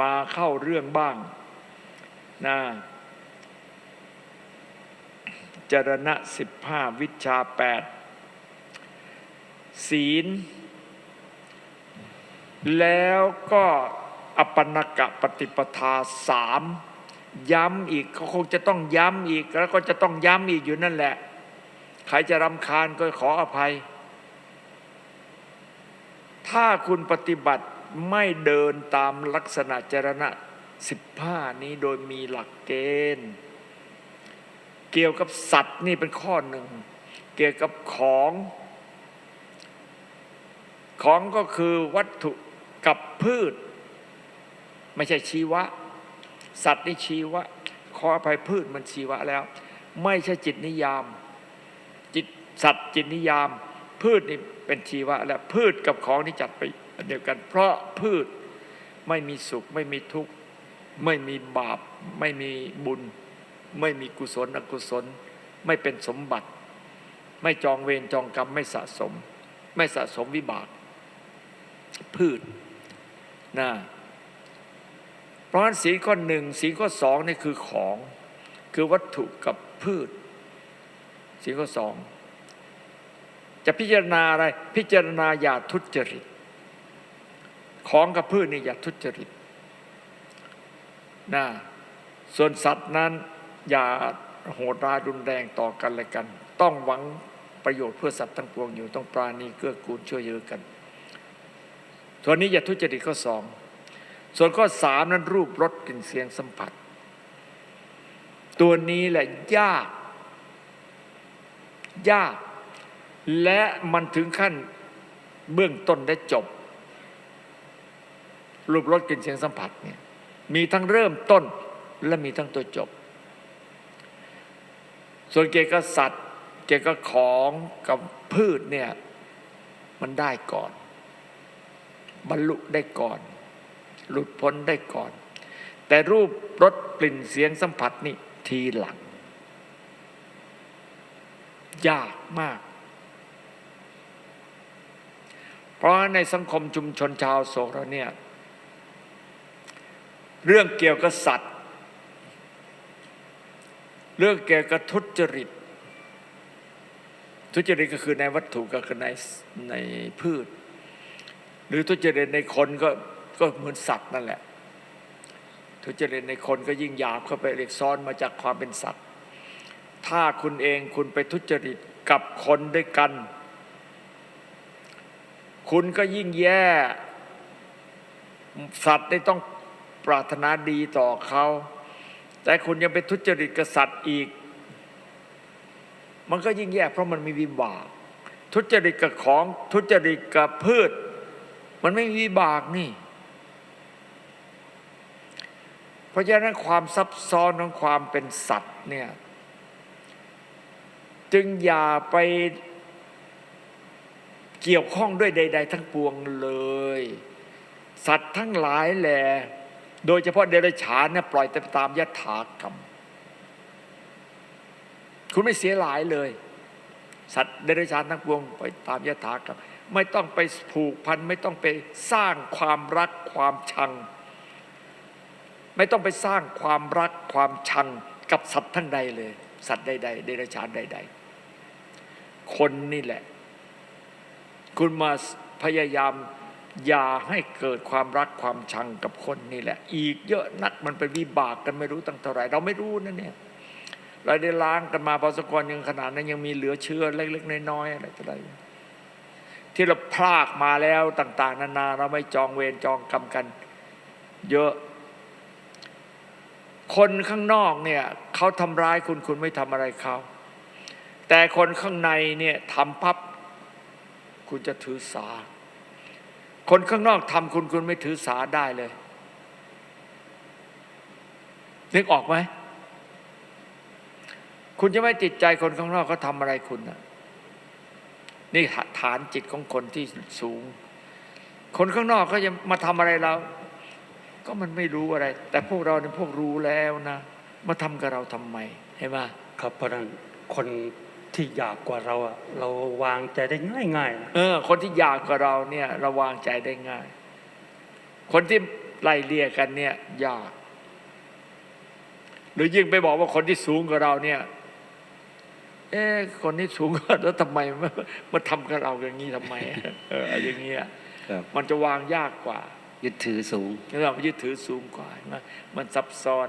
มาเข้าเรื่องบ้างนะจรณะสิบห้าวิชาแปดศีล แล้วก็อปนกะปฏิปทาสามย้ำอีกเขาคงจะต้องย้ำอีก แล้วก็จะต้องย้ำอีกอยู่นั่นแหละ ใครจะรำคาญก็ขออภัย ถ้าคุณปฏิบัติ ไม่เดินตามลักษณะจรณะสิบห้านี้โดยมีหลักเกณฑ์ เกี่ยวกับสัตว์นี่เป็นข้อหนึ่ง เกี่ยวกับของ ของก็คือวัตถุกับพืช ไม่ใช่ชีวะ สัตว์นี่ชีวะ ขออภัยพืชมันชีวะแล้ว ไม่ใช่จิตนิยาม จิตสัตว์จิตนิยาม พืชนี่เป็นชีวะ แล้วพืชกับของนี่จัดไป เดียวกัน เพราะพืชไม่มีสุขไม่มีทุกข์ไม่มีบาป ไม่มีบุญ ไม่มีกุศลอกุศล ไม่เป็นสมบัติ ไม่จองเวรจองกรรมไม่สะสม ไม่สะสมวิบาก พืชนะเพราะฉะนั้นสีข้อหนึ่งสีข้อสองนี่คือของคือวัตถุกับพืชสีข้อสองจะพิจารณาอะไรพิจารณาอย่าทุจริต ของกับพืชนี่อย่าทุจริตนะส่วนสัตว์นั้นอย่าโหดร้ายรุนแรงต่อกันและกัน ต้องหวังประโยชน์เพื่อสัตว์ทั้งปวงอยู่ต้องปราณีเกื้อกูลช่วยเหลือกันส่วนนี้อย่าทุจริตข้อสองส่วนข้อสามนั้นรูปรสกลิ่นเสียงสัมผัส ตัวนี้แหละยาก ยาก และมันถึงขั้นเบื้องต้นได้จบ รูปรสกลิ่นเสียงสัมผัสเนี่ยมีทั้งเริ่มต้นและมีทั้งตัวจบ ส่วนเกี่ยวกับสัตว์เกี่ยวกับของกับพืชเนี่ยมันได้ก่อน บรรลุได้ก่อน หลุดพ้นได้ก่อน แต่รูปรสกลิ่นเสียงสัมผัสนี่ทีหลัง ยากมาก เพราะในสังคมชุมชนชาวโศกเราเนี่ย เรื่องเกี่ยวกับสัตว์ เรื่องเกี่ยวกับทุจริต ทุจริตก็คือในวัตถุก็คือในในพืช หรือทุจริตในคนก็ก็เหมือนสัตว์นั่นแหละ ทุจริตในคนก็ยิ่งหยาบเข้าไปเรียกซ้อนมาจากความเป็นสัตว์ ถ้าคุณเองคุณไปทุจริตกับคนด้วยกัน คุณก็ยิ่งแย่ สัตว์ได้ต้อง ปรารถนาดีต่อเขา แต่คุณยังไปทุจริตกับสัตว์อีก มันก็ยิ่งแย่เพราะมันมีวิบาก ทุจริตกับของทุจริตกับพืช มันไม่มีวิบากนี่ เพราะฉะนั้นความซับซ้อนของความเป็นสัตว์เนี่ยจึงอย่าไปเกี่ยวข้องด้วยใด ๆ ทั้งปวงเลย สัตว์ทั้งหลายแหละ โดยเฉพาะเดรัจฉานเนี่ยปล่อยแต่ตามยถากรรม คุณไม่เสียหลายเลย สัตว์เดรัจฉานทั้งปวงไปตามยถากรรม ไม่ต้องไปผูกพัน ไม่ต้องไปสร้างความรักความชัง ไม่ต้องไปสร้างความรักความชังกับสัตว์ทั้งใดเลย สัตว์ใดๆเดรัจฉานใด ๆ คนนี่แหละ คุณมาพยายาม อย่าให้เกิดความรักความชังกับคนนี่แหละ อีกเยอะนักมันเป็นวิบากกันไม่รู้ตั้งเท่าไหร่ เราไม่รู้นะเนี่ยเราได้ล้างกันมาพอสมควรยังขนาดนั้นยังมีเหลือเชื่อเล็กๆน้อยๆอะไรต่ออะไรที่เราพลากมาแล้วต่าง ๆ นานา เราไม่จองเวรจองกรรมกัน เยอะ คนข้างนอกเนี่ยเขาทำร้ายคุณคุณไม่ทำอะไรเขาแต่คนข้างในเนี่ยทำพับ คุณจะถือสา คนข้างนอกทำคุณคุณไม่ถือสาได้เลย นึกออกไหม คุณจะไม่ติดใจคนข้างนอกเขาทำอะไรคุณนะนี่ฐานจิตของคนที่สูง คนข้างนอกเขาจะมาทำอะไรเรา ก็มันไม่รู้อะไร แต่พวกเราเนี่ยพวกรู้แล้วนะ มาทำกับเราทำไมเห็นไหมครับเพราะฉะนั้นคน ที่อยากกว่าเราอะเราวางใจได้ง่ายๆนะเออ คนที่อยากกับเราเนี่ยเราวางใจได้ง่าย คนที่ไล่เลี่ยกันเนี่ยยาก หรือยิ่งไปบอกว่าคนที่สูงกว่าเราเนี่ย เอ๊ะคนที่สูงกว่าแล้วทำไมมามาทำกับเราอย่างนี้ทำไมเอออย่างเงี้ยครับมันจะวางยากกว่า ยึดถือสูงเรายึดถือสูงกว่าเห็นไหมมันซับซ้อน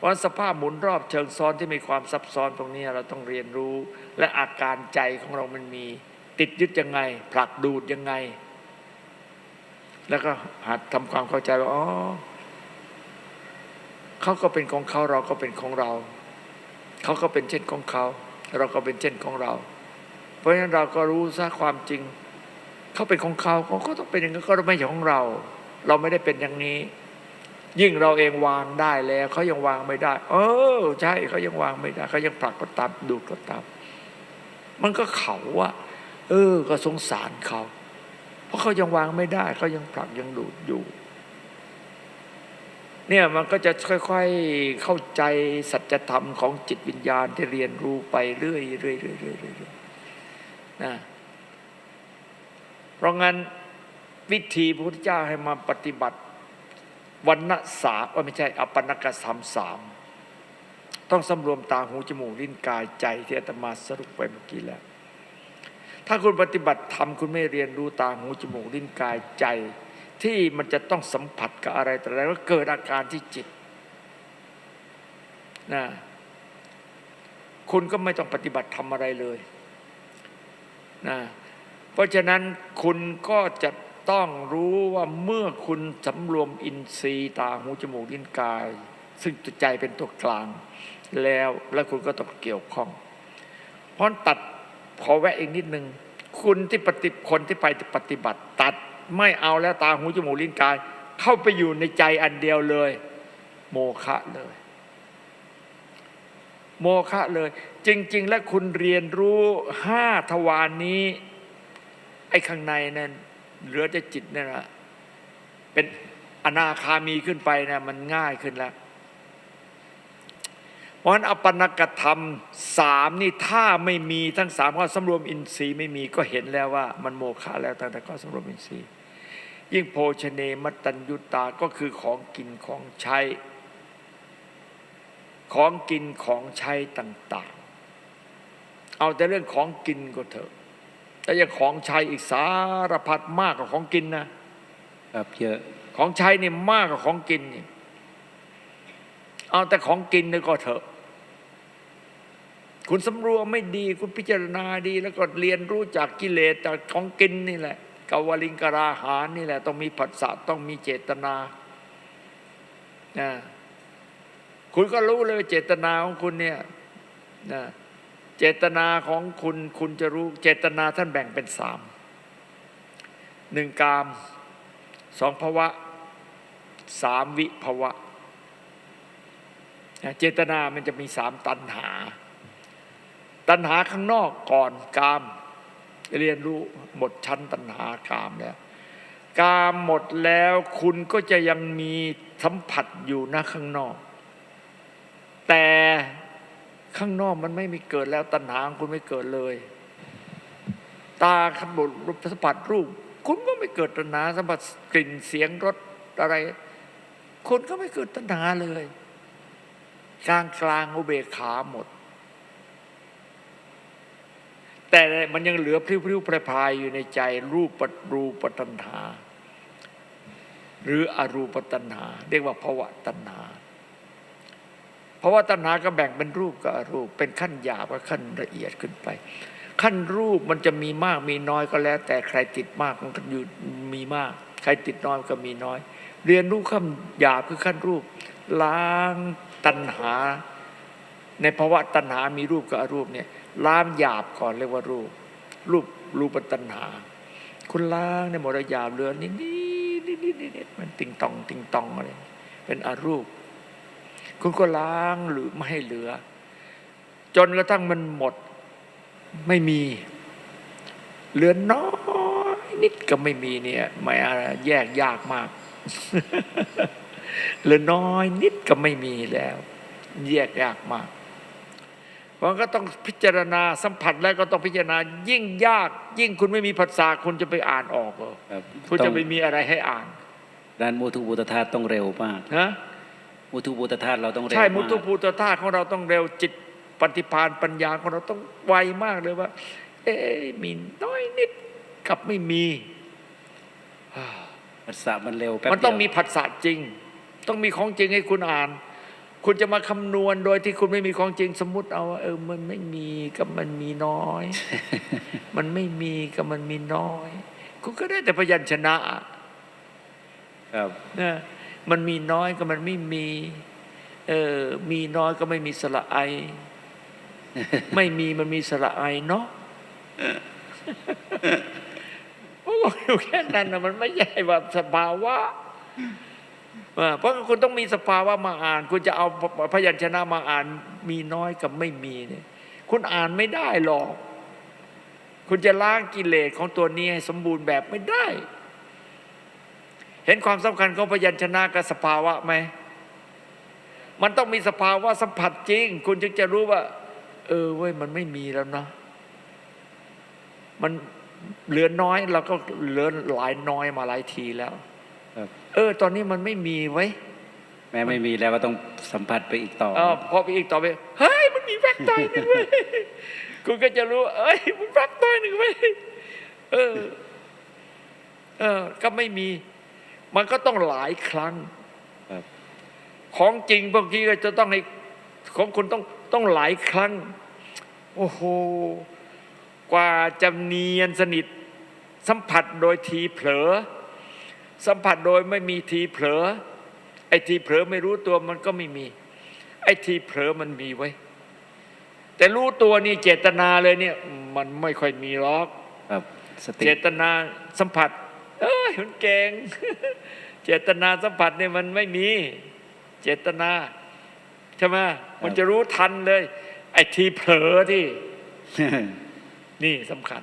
เพราะฉะนั้นสภาพหมุนรอบเชิงซ้อนที่มีความซับซ้อนตรงนี้เราต้องเรียนรู้ และอาการใจของเรามันมี ติดยึดยังไง ผลักดูดยังไง แล้วก็หัดทำความเข้าใจว่าอ๋อเขาก็เป็นของเขาเราก็เป็นของเรา เขาก็เป็นเช่นของเขา เราก็เป็นเช่นของเรา เพราะฉะนั้นเราก็รู้ซะความจริง เขาเป็นของเขาเขาก็ต้องเป็นอย่างนั้นก็ไม่ใช่ของเรา เราไม่ได้เป็นอย่างนี้ ยิ่งเราเองวางได้แล้วเขายังวางไม่ได้ เออ ใช่เขายังวางไม่ได้เขายังผลักก็ตามดูดก็ตามมันก็เขาอะเออ ก็สงสารเขา เพราะเขายังวางไม่ได้เขายังผลักยังดูดอยู่ เนี่ยมันก็จะค่อยๆเข้าใจสัจธรรมของจิตวิญญาณที่เรียนรู้ไปเรื่อยๆเรื่อยๆเรื่อยๆเรื่อยๆนะเพราะงั้นวิธีพระพุทธเจ้าให้มาปฏิบัติ วันณะสามไม่ใช่อปนกสามสามต้องสำรวมตาหูจมูกลิ้นกายใจที่อาตมาสรุปไปเมื่อกี้แล้ว ถ้าคุณปฏิบัติธรรมคุณไม่เรียนรู้ตาหูจมูกลิ้นกายใจ ที่มันจะต้องสัมผัสกับอะไรแต่อะไรก็เกิดอาการที่จิตนะคุณก็ไม่ต้องปฏิบัติทำอะไรเลยนะเพราะฉะนั้นคุณก็จะ ต้องรู้ว่าเมื่อคุณสำรวมอินทรีย์ตาหูจมูกลิ้นกาย ซึ่งตัวใจเป็นตัวกลาง แล้วแล้วคุณก็ต้องเกี่ยวข้อง เพราะตัดขอแวะอีกนิดนึงคุณที่ปฏิคนที่ไปปฏิบัติ ตัดไม่เอาแล้วตาหูจมูกลิ้นกาย เข้าไปอยู่ในใจอันเดียวเลย โมฆะเลย โมฆะเลย จริง ๆ แล้วคุณเรียนรู้ห้าทวารนนี้ ไอ้ข้างในนั่น เหลือแต่จิตนั่แหละเป็นอนาคามีขึ้นไปนะมันง่ายขึ้นแล้ว เพราะฉะนั้นอปนกธรรมสามนี่ถ้าไม่มีทั้งสามข้อสำรวมอินทรีย์ไม่มีก็เห็นแล้วว่า มันโมฆะแล้วตั้งแต่ข้อสำรวมอินทรีย์ ยิ่งโภชเนมตตัญยุตาก็คือของกินของใช้ ของกินของใช้ต่าง ๆ เอาแต่เรื่องของกินก็เถอะ แต่ยังของใช้อีกสารพัดมากกว่าของกินนะครับเยอะของใช้นี่มากกว่าของกินนี่เอาแต่ของกินนี่ก็เถอะ คุณสำรวมไม่ดี คุณพิจารณาดี แล้วก็เรียนรู้จากกิเลสจากของกินนี่แหละกาวลิงกราหารนี่แหละ ต้องมีผัสสะต้องมีเจตนานะคุณก็รู้เลยว่าเจตนาของคุณเนี่ยนะ เจตนาของคุณคุณจะรู้เจตนาท่านแบ่งเป็นสามหนึ่งกามสองภวะสามวิภวะ เจตนามันจะมีสามตัณหา ตัณหาข้างนอกก่อนกาม เรียนรู้หมดชั้นตัณหากามแล้วกามหมดแล้วคุณก็จะยังมีสัมผัสอยู่นะข้างนอก ข้างนอกมันไม่มีเกิดแล้วตัณหาของคุณไม่เกิดเลย ตาขันบดสัมผัสรูป คุณก็ไม่เกิดตัณหาสัมผัสกลิ่นเสียงรสอะไร คุณก็ไม่เกิดตัณหาเลยกลางกลางอุเบกขาหมด แต่มันยังเหลือพริ้วๆพลายอยู่ในใจรูปปรูปตัณหา หรืออรูปตัณหา เรียกว่าภวะตัณหา ภาะวะตัณหาก็แบ่งเป็นรูปกับอรูป เป็นขั้นหยาบกับขั้นละเอียดขึ้นไป ขั้นรูปมันจะมีมากมีน้อยก็แล้ว แต่ใครติดมากมันก็อยู่มีมาก ใครติดน้อยก็มีน้อย เรียนรู้ขั้นหยาบคือขั้นรูป ล้างตัณหา ในภาวะตัณหามีรูปกับอรูปเนี่ยล้างหยาบก่อนเรียกว่ารูป รูปรูปตัณหา คุณล้างในหมดหยาบเหลือนิดนิดนิดนิดนิดมันติงตอง ติงตองอะไรเป็นอรูป คุณก็ล้างหรือไม่ให้เหลือ จนกระทั่งมันหมดไม่มี เหลือน้อยนิดก็ไม่มีเนี่ยไม่อะไรแยกยากมาก เหลือน้อยนิดก็ไม่มีแล้ว แยกยากมากเพราะก็ต้องพิจารณาสัมผัสแล้วก็ต้องพิจารณา ยิ่งยาก ยิ่งคุณไม่มีภาษาคุณจะไปอ่านออกเหรอครับคุณต้อจะงไปมีอะไรให้อ่านด้านมุทุบูตธาตุต้องเร็วมากนะ มุทุบูตธาตุเราต้องเร็วใช่มากมุตุภูตธาตุของเราต้องเร็วจิตปฏิภาณปัญญาของเราต้องไวมากเลยว่า เอ๊ะมีน้อยนิดกับไม่มีภาษามันเร็วแป๊บมันต้องมีเดียวผัสสะจริง ต้องมีของจริงให้คุณอ่าน คุณจะมาคำนวณโดยที่คุณไม่มีของจริงสมมติเอาว่าเออมันไม่มีกับมันมีน้อย มันไม่มีกับมันมีน้อย คุณก็ได้แต่พยัญชนะครับนะ มันมีน้อยก็มันไม่มี เออ มีน้อยก็ไม่มีสระไอ ไม่มีมันมีสระไอเนาะโอ้อยู่แค่นั้นนะมันไม่ใช่ว่าสภาวะเออเพราะคุณต้องมีสภาวะมาอ่าน คุณจะเอาพยัญชนะมาอ่าน มีน้อยกับไม่มีเนี่ย คุณอ่านไม่ได้หรอก คุณจะล้างกิเลสของตัวนี้ให้สมบูรณ์แบบไม่ได้ เห็นความสำคัญของพยัญชนะกับสภาวะไหม มันต้องมีสภาวะสัมผัสจริง คุณจึงจะรู้ว่า เออเว้ยมันไม่มีแล้วนะมันเหลือน้อยเราก็เหลือหลายน้อยมาหลายทีแล้วครับเออ ตอนนี้มันไม่มีไว้ยแม้ไม่มีแล้วก็ต้องสัมผัสไปอีกต่อเออพอไปอีกต่อไปเฮ้ยมันมีแวบต้อยหนึ่งเว้ยคุณก็จะรู้ว่าเอ้ยมันแวบต้อยหนึ่งเว้ยเออ เออ ก็ไม่มี มันก็ต้องหลายครั้งครับของจริงบางทีก็จะต้องให้ของคุณต้องต้องหลายครั้ง โอ้โห กว่าจะเนียนสนิท สัมผัสโดยทีเผลอ สัมผัสโดยไม่มีทีเผลอ ไอ้ทีเผลอไม่รู้ตัวมันก็ไม่มี ไอ้ทีเผลอมันมีไว้ยแต่รู้ตัวนี่เจตนาเลยเนี่ย มันไม่ค่อยมีหรอกครับสติเจตนาสัมผัส เอ้ยมันเก่ง เจตนาสัมผัสเนี่ยมันไม่มีเจตนาใช่ไหมมันจะรู้ทันเลย ไอ้ทีเผลอที่ นี่สำคัญ